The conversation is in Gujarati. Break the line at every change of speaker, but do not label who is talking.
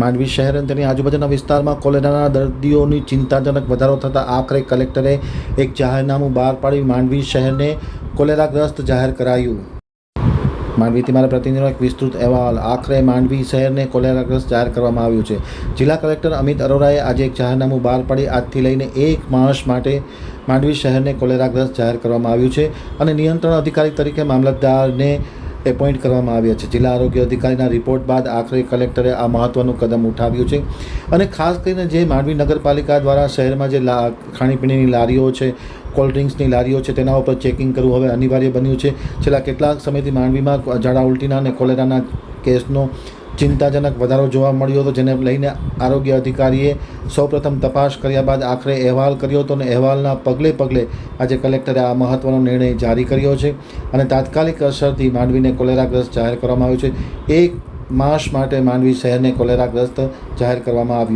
માંડવી શહેર અને તેની આજુબાજુના વિસ્તારમાં કોલેરાના દર્દીઓની ચિંતાજનક વધારો થતાં આખરે કલેક્ટરે એક જાહેરનામું બહાર પાડી માંડવી શહેરને કોલેરાગ્રસ્ત જાહેર કરાયું. માંડવીથી મારા પ્રતિનિધિનો એક વિસ્તૃત અહેવાલ. આખરે માંડવી શહેરને કોલેરાગ્રસ્ત જાહેર કરવામાં આવ્યું છે. જિલ્લા કલેક્ટર અમિત અરોરાએ આજે એક જાહેરનામું બહાર પાડી આજથી લઈને એક માણસ માટે માંડવી શહેરને કોલેરાગ્રસ્ત જાહેર કરવામાં આવ્યું છે અને નિયંત્રણ અધિકારી તરીકે મામલતદારને એપોઇન્ટ કરવામાં આવ્યા છે. જિલ્લા આરોગ્ય અધિકારીના રિપોર્ટ બાદ આખરે કલેક્ટરે આ મહત્વનું કદમ ઉઠાવ્યું છે. અને ખાસ કરીને જે માંડવી નગરપાલિકા દ્વારા શહેરમાં જે લા, ખાણીપીણીની લારીઓ છે કોલ્ડ ડ્રિંક્સની લારીઓ છે, તેના ઉપર ચેકિંગ કરવું હવે અનિવાર્ય બન્યું છે. છેલ્લા કેટલાક સમયથી માંડવીમાં ઝાડા ઉલટીના અને કોલેરાના કેસનો ચિંતાજનક વધારો જોવા મળ્યો હતો, જેને લઈને આરોગ્ય અધિકારીએ સૌપ્રથમ તપાસ કર્યા બાદ આખરે અહેવાલ કર્યો હતો અને અહેવાલના પગલે પગલે આજે કલેક્ટરે આ મહત્ત્વનો નિર્ણય જારી કર્યો છે અને તાત્કાલિક અસરથી માંડવીને કોલેરાગ્રસ્ત જાહેર કરવામાં આવ્યું છે. એક માસ માટે માંડવી શહેરને કોલેરાગ્રસ્ત જાહેર કરવામાં આવ્યું